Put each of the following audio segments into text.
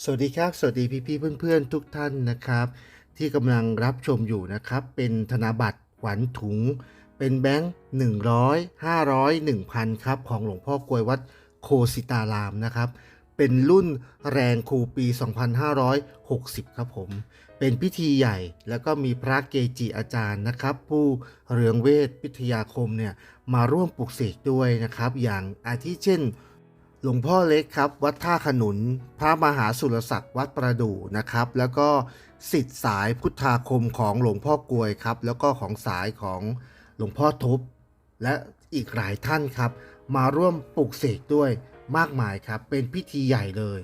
สวัสดีครับ สวัสดีพี่ๆเพื่อนๆ ทุกท่านนะครับ ที่กำลังรับชมอยู่นะครับ เป็นธนบัตรขวัญถุง เป็นแบงค์100 500 1000 ครับ ของหลวงพ่อกลวยวัดโคสิตารามนะครับ เป็นรุ่นแรงครูปี 2560 ครับผม เป็นพิธีใหญ่แล้วก็มีพระเกจิอาจารย์นะครับ ผู้เรืองเวทพิทยาคมเนี่ยมาร่วมปลุกเสกด้วยนะครับ อย่างอาทิเช่น หลวงพ่อเล็กครับ วัดท่าขนุน พระมหาสุรศักดิ์วัดประดู่นะครับ แล้วก็สิทธิ์สายพุทธาคมของหลวงพ่อกลวยครับ แล้วก็ของสายของหลวงพ่อทุบและอีกหลายท่านครับ มาร่วมปลุกเสกด้วยมากมายครับ เป็นพิธีใหญ่เลย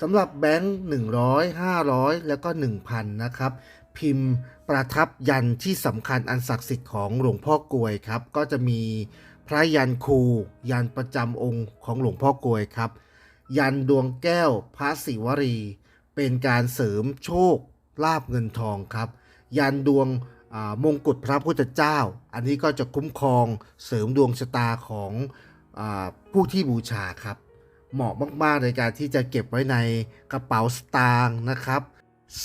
สำหรับแบงค์100 500 แล้วก็ 1,000 นะครับ พิมพ์ประทับยันที่สำคัญอันศักดิ์สิทธิ์ของหลวงพ่อกลวยครับ ก็จะมี พระยันครูยันประจำองค์ของหลวงพ่อกลวยครับ ยันดวงแก้วพระศิวรี เป็นการเสริมโชคลาบเงินทองครับ ยันดวงมงกุฎพระพุทธเจ้า อันนี้ก็จะคุ้มครองเสริมดวงชะตาของอผู้ที่บูชาครับ เหมาะมากๆในการที่จะเก็บไว้ในกระเป๋าสตางค์นะครับ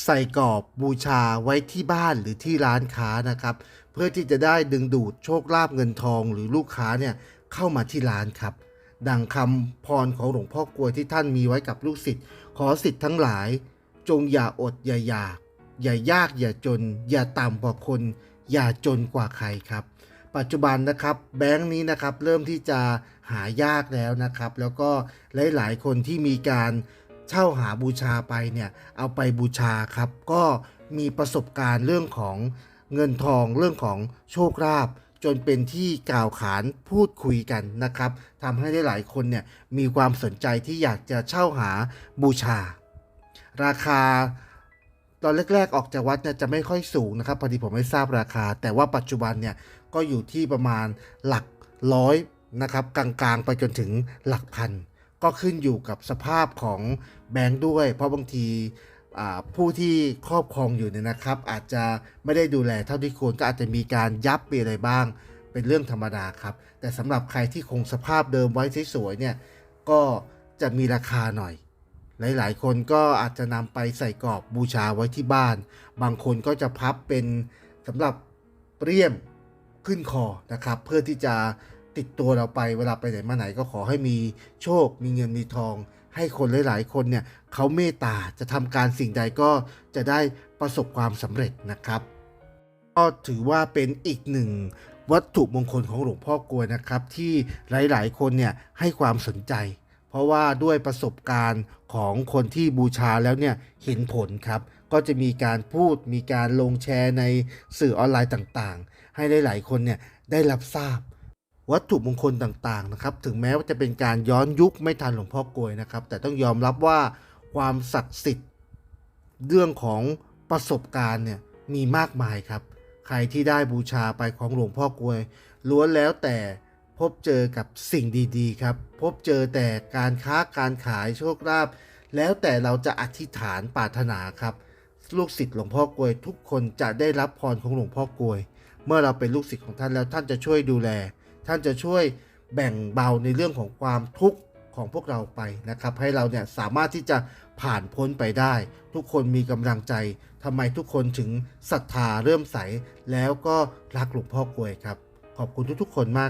ใส่กรอบบูชาไว้ที่บ้านหรือที่ร้านค้านะครับ เพื่อที่จะได้ดึงดูดโชคลาภเงินทองหรือลูกค้าเนี่ยเข้ามาที่ร้านครับ ดังคำพรของหลวงพ่อกลวยที่ท่านมีไว้กับลูกศิษย์ขอศิษย์ทั้งหลาย จงอย่าอดอย่าอยาก อย่ายากอย่าจน อย่าต่ำกว่าคน อย่าจนกว่าใครครับ ปัจจุบันนะครับแบงค์นี้นะครับเริ่มที่จะหายากแล้วนะครับ แล้วก็หลายๆ คนที่มีการ เช่าหาบูชาไปเนี่ยเอาไปบูชาครับ ก็มีประสบการณ์เรื่องของเงินทองเรื่องของโชคลาภจนเป็นที่กล่าวขานพูดคุยกันนะครับทำให้หลายคนเนี่ยมีความสนใจที่อยากจะเช่าหาบูชา ราคาตอนแรกๆออกจากวัดเนี่ยจะไม่ค่อยสูงนะครับพอดีผมไม่ทราบราคา แต่ว่าปัจจุบันเนี่ยก็อยู่ที่ประมาณหลักร้อยนะครับกลางๆ ไปจนถึงหลักพัน ก็ขึ้นอยู่กับสภาพของแบงค์ด้วย เพราะบางทีผู้ที่ครอบครองอยู่เนี่ยนะครับ อาจจะไม่ได้ดูแลเท่าที่ควรก็อาจจะมีการยับไปอะไรบ้าง เป็นเรื่องธรรมดาครับ แต่สำหรับใครที่คงสภาพเดิมไว้สวยๆเนี่ยก็จะมีราคาหน่อย หลายๆ คนก็อาจจะนำไปใส่กรอบบูชาไว้ที่บ้าน บางคนก็จะพับเป็นสำหรับเรียมขึ้นคอนะครับ เพื่อที่จะ ติดตัวเราไปเวลาไปไหนมาไหนก็ขอให้มีโชค มีเงินมีทอง ให้คนหลายๆ คนเนี่ยเขาเมตตาจะทำการสิ่งใดก็จะได้ประสบความสำเร็จนะครับก็ถือว่าเป็นอีกหนึ่งวัตถุมงคลของหลวงพ่อกลวยนะครับ ที่หลายๆ คนเนี่ยให้ความสนใจ เพราะว่าด้วยประสบการณ์ของคนที่บูชาแล้วเนี่ยเห็นผลครับ ก็จะมีการพูดมีการลงแชร์ในสื่อออนไลน์ต่างๆ ให้หลายๆ คนเนี่ยได้รับทราบ วัตถุมงคลต่างๆนะครับ ถึงแม้ว่าจะเป็นการย้อนยุคไม่ทันหลวงพ่อกลวยนะครับ แต่ต้องยอมรับว่าความศักดิ์สิทธิ์เรื่องของประสบการณ์เนี่ยมีมากมายครับ ใครที่ได้บูชาไปของหลวงพ่อกลวยล้วนแล้วแต่พบเจอกับสิ่งดีๆครับ พบเจอแต่การค้าการขายโชคลาภแล้วแต่เราจะอธิษฐานปรารถนาครับ ลูกศิษย์หลวงพ่อกลวยทุกคนจะได้รับพรของหลวงพ่อกลวย เมื่อเราเป็นลูกศิษย์ของท่านแล้วท่านจะช่วยดูแล ท่านจะช่วยแบ่งเบาในเรื่องของความทุกข์ของพวกเราไปนะครับ ให้เราเนี่ยสามารถที่จะผ่านพ้นไปได้ ทุกคนมีกำลังใจทำไมทุกคนถึงศรัทธาเริ่มใส แล้วก็รักหลวงพ่อกลวยครับ ขอบคุณทุกๆคนมาก